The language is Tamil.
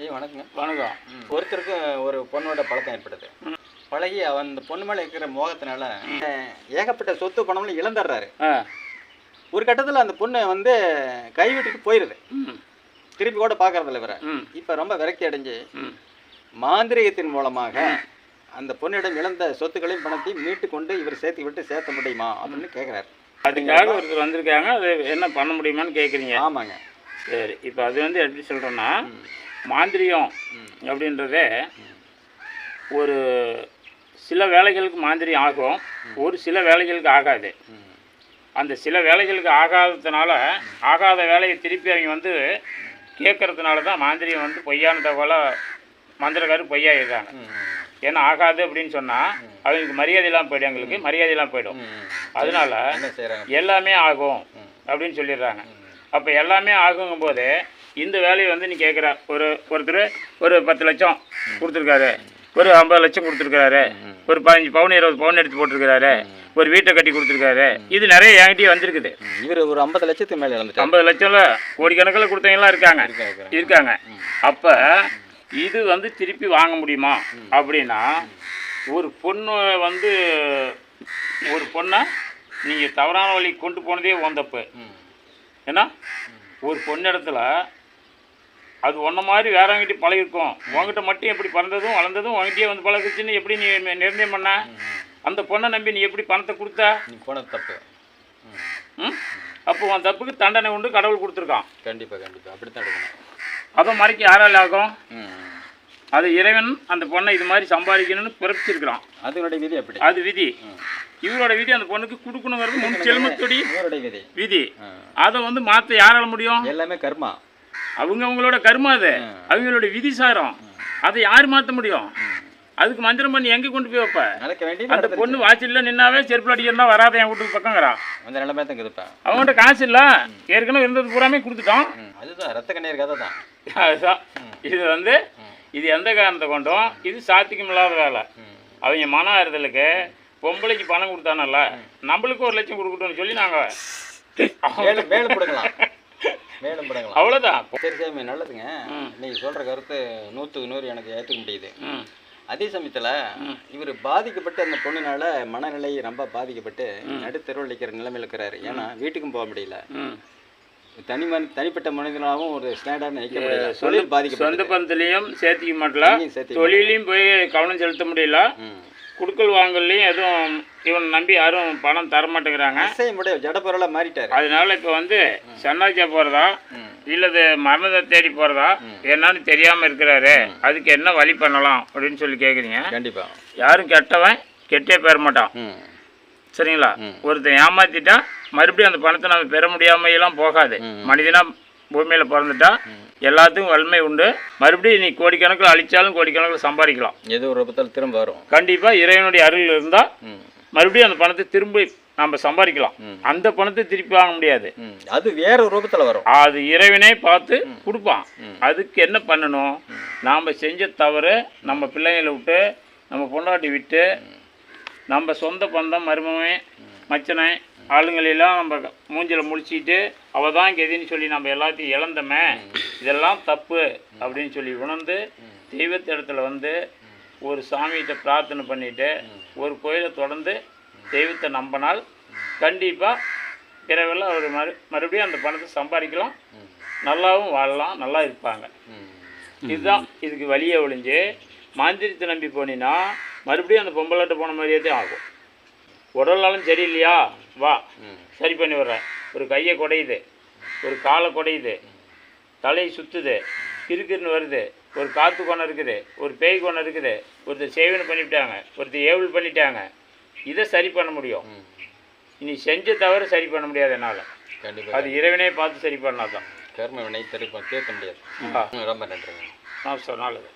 ஐயா வணக்கங்க. வணக்கம். ஒருத்தருக்கு ஒரு பொண்ணோட பழக்கம் ஏற்படுது. பழகி அவன் அந்த பொண்ணு மேலே இருக்கிற மோகத்தினால ஏகப்பட்ட சொத்து பணம்லாம் இழந்துடுறாரு. ஒரு கட்டத்தில் அந்த பொண்ணு வந்து கைவிட்டுட்டு போயிடுது திருப்பி கூட பார்க்கறதில்ல இவரை. இப்போ ரொம்ப விரக்தி அடைஞ்சு மாந்திரிகத்தின் மூலமாக அந்த பொண்ணிடம் இழந்த சொத்துக்களையும் பணத்தையும் மீட்டு கொண்டு இவர் சேர்த்து விட்டு சேர்த்த முடியுமா அப்படின்னு கேட்குறாரு அதுக்காக ஒருத்தர் வந்திருக்காங்க. அது என்ன பண்ண முடியுமான்னு கேட்குறீங்க ஆமாங்க. சரி இப்போ அது வந்து எப்படி சொல்கிறோன்னா மாந்திரியம். அப்படின்றதே ஒரு சில வேலைகளுக்கு மாந்திரியம் ஆகும் ஒரு சில வேலைகளுக்கு ஆகாது. அந்த சில வேலைகளுக்கு ஆகாததுனால ஆகாத வேலையை திருப்பி அவங்க வந்து கேட்கறதுனால தான் மாந்திரியம் வந்து பொய்யான தகவலை மந்திரக்காரர் பொய்யாயிடுறாங்க. ஏன்னா ஆகாது அப்படின்னு சொன்னால் அவங்களுக்கு மரியாதை இல்லாமல் போயிடும் எங்களுக்கு மரியாதை இல்லாமல் போயிடும். அதனால எல்லாமே ஆகும் அப்படின்னு சொல்லிடுறாங்க. அப்போ எல்லாமே ஆகுங்கும்போது இந்த வேலையை வந்து நீ கேட்குற ஒரு ஒருத்தர் ஒரு பத்து லட்சம் கொடுத்துருக்காரு. ஒரு ஐம்பது லட்சம் கொடுத்துருக்காரு ஒரு பதினஞ்சு பவுன் இருபது பவுன் எடுத்து போட்டிருக்காரு ஒரு வீட்டை கட்டி கொடுத்துருக்காரு. இது நிறைய என்கிட்டயே வந்திருக்குது. இவர் ஒரு ஐம்பது லட்சத்துக்கு மேலே இழந்துட்டார் ஐம்பது லட்சம்ல கோடிக்கணக்கில் கொடுத்தவங்களாம் இருக்காங்க. இருக்காங்க. இருக்காங்க. அப்போ இது வந்து திருப்பி வாங்க முடியுமா? அப்படின்னா ஒரு பொண்ணு வந்து ஒரு பொண்ணை நீங்கள் தவறான வழி கொண்டு போனதே உன் தப்பு. ம். ஏன்னா ஒரு பொண்ணு இடத்துல அது ஒன்றை மாதிரி வேறவங்கிட்ட பழகிருக்கும். உங்ககிட்ட மட்டும் எப்படி பிறந்ததும் வளர்ந்ததும் உங்ககிட்டயே வந்து பழகுச்சுன்னு எப்படி நீ நிர்ணயம் பண்ண? அந்த பொண்ணை நம்பி நீ எப்படி பணத்தை கொடுத்த? நீ போனது தப்பு. ம். அப்போ உன் தப்புக்கு தண்டனை உண்டு கடவுள் கொடுத்துருக்கான். கண்டிப்பாக கண்டிப்பாக அப்படித்தான் எடுக்கணும். அதை மறைக்க யாரால் ஆகும். அது இறைவன் அந்த பொண்ணை இது மாதிரி சம்பாதிக்கணும்னு பிறப்பிச்சிருக்கிறான். அதனுடைய விதி அப்படி அது விதி. இவரோட விதி அந்த பொண்ணுக்கு கொடுக்கணுங்கிறது முன் செல்மத்துடி விதி. விதி. அதை வந்து மாற்ற யாரால முடியும்? எல்லாமே கர்மா. அவங்க அவங்களோட கர்மா அது. அவங்களோட விதி சாரம் அதை யார் மாற்ற முடியும்? அதுக்கு மந்திரம் பண்ணி எங்கே கொண்டு போய் வைப்ப? அந்த. பொண்ணு வாசல்ல நின்னாவே செருப்பு அடிக்கிறதா வராத என் வீட்டுக்கு பக்கங்கிறான் அந்த நிலைமை தான் இருக்குதுப்பா. அவங்ககிட்ட காசு இல்லை. ஏற்கனவே இருந்தது பூராமே கொடுத்துட்டோம். அதுதான் ரத்த கண்ணீர் கதை தான். அதுதான். இது வந்து இது எந்த காரணத்தை கொண்டும்? இது சாத்தியம் இல்லாத வேலை. அவங்க மன ஆறுதலுக்கு பொம்பளைக்கு பணம் கொடுத்தானல்ல? நம்மளுக்கு ஒரு லட்சம் கொடுக்கட்டும்னு சொல்லி நாங்கள் மேலும் பிடுங்கலாம் மேலும் பிடுங்கலாம் அவ்வளோதான் சரி சாமி நல்லதுங்க. நீங்க சொல்ற கருத்து நூற்றுக்கு நூறு எனக்கு ஏற்றுக்க முடியுது. அதே சமயத்துல இவர் பாதிக்கப்பட்டு அந்த பொண்ணுனால மனநிலை ரொம்ப பாதிக்கப்பட்டு நடுத்தெருவில் நிற்கிற நிலைமையில் இருக்கிறாரு. ஏன்னா வீட்டுக்கும் போக முடியல. தனி மனி தனிப்பட்ட மனிதனாகவும் ஒரு ஸ்டாண்டாக நிற்க முடியல. தொழில் பாதிக்கப்பட்டு சொந்த பந்தலையும் சேர்த்திக்க மாட்டல? அங்கேயும் சேர்த்திக்க தொழிலையும் போய் கவனம் செலுத்த முடியல? குடுக்கல் வாங்கலையும் எதுவும் இவன் நம்பி யாரும் பணம் தர மாட்டேங்கிறாங்க அசைய முடிய ஜடப்பொருளாக மாறிட்டாரு. அதனால இப்போ வந்து சன்னாச்சியா போகிறதா. இல்லது மரணத்தை தேடி போகிறதா என்னன்னு தெரியாமல் இருக்கிறாரு. அதுக்கு என்ன வழி பண்ணலாம் அப்படின்னு சொல்லி கேட்குறீங்க கண்டிப்பா. யாரும் கெட்டவன் கெட்டே பெற மாட்டான். சரிங்களா? ஒருத்தன் ஏமாத்திட்டா மறுபடியும் அந்த பணத்தை நம்ம பெற முடியாமையெல்லாம் போகாது. மனிதனா பூமியில் பிறந்துட்டா எல்லாத்துக்கும் வலிமை உண்டு. மறுபடியும் நீ கோடிக்கணக்கில் அழிச்சாலும் கோடிக்கணக்கில் சம்பாதிக்கலாம். ஏதோ ஒரு ரூபத்தில் திரும்ப வரும்? கண்டிப்பாக இறைவனுடைய அருள் இருந்தால் மறுபடியும் அந்த பணத்தை திரும்ப நம்ம சம்பாதிக்கலாம். அந்த பணத்தை திருப்பி வாங்க முடியாது. அது வேற ஒரு ரூபத்தில் வரும். அது இறைவனே பார்த்து கொடுப்பான். அதுக்கு என்ன பண்ணணும்? நாம் செஞ்ச தவறு நம்ம பிள்ளைங்களை விட்டு நம்ம பொண்டாட்டி விட்டு நம்ம சொந்த பந்தம் மருமவன் மச்சனை ஆளுங்களெல்லாம் நம்ம மூஞ்சில் முடிச்சுட்டு அவள் தான் கெதின்னு சொல்லி நம்ம எல்லாத்தையும் இழந்தோமே இதெல்லாம் தப்பு அப்படின்னு சொல்லி உணர்ந்து தெய்வத்து இடத்துல வந்து ஒரு சாமிகிட்ட பிரார்த்தனை பண்ணிட்டு ஒரு கோயிலை தொடர்ந்து தெய்வத்தை நம்பினால் கண்டிப்பாக பிறவில் அவர் மறு மறுபடியும் அந்த பணத்தை சம்பாதிக்கலாம். நல்லாவும் வாழலாம் நல்லா இருப்பாங்க. இதுதான் இதுக்கு வழியை ஒழிஞ்சு மாந்திரத்தை நம்பி போனீங்கன்னா மறுபடியும் அந்த பொம்பளாட்ட போன மாதிரியே தான் ஆகும். உடல்நாளும் சரியில்லையா? வா. சரி பண்ணி விட்றேன். ஒரு கையை குடையுது. ஒரு காலை குடையுது. தலையை சுற்றுது கிறுக்கிறுன்னு வருது. ஒரு காற்று கொணம் இருக்குது. ஒரு பேய் கொணம் இருக்குது. ஒருத்தர் சேவனை பண்ணிவிட்டாங்க. ஒருத்தர் ஏவல் பண்ணிட்டாங்க. இதை சரி பண்ண முடியும். இனி செஞ்ச தவிர சரி பண்ண முடியாது என்னால். கண்டிப்பாக அது இறைவனே பார்த்து சரி பண்ணாதான். கர்ம வினை திருப்ப தீர்க்க முடியாது. ரொம்ப நன்றிங்க. நான் சொன்னாலும்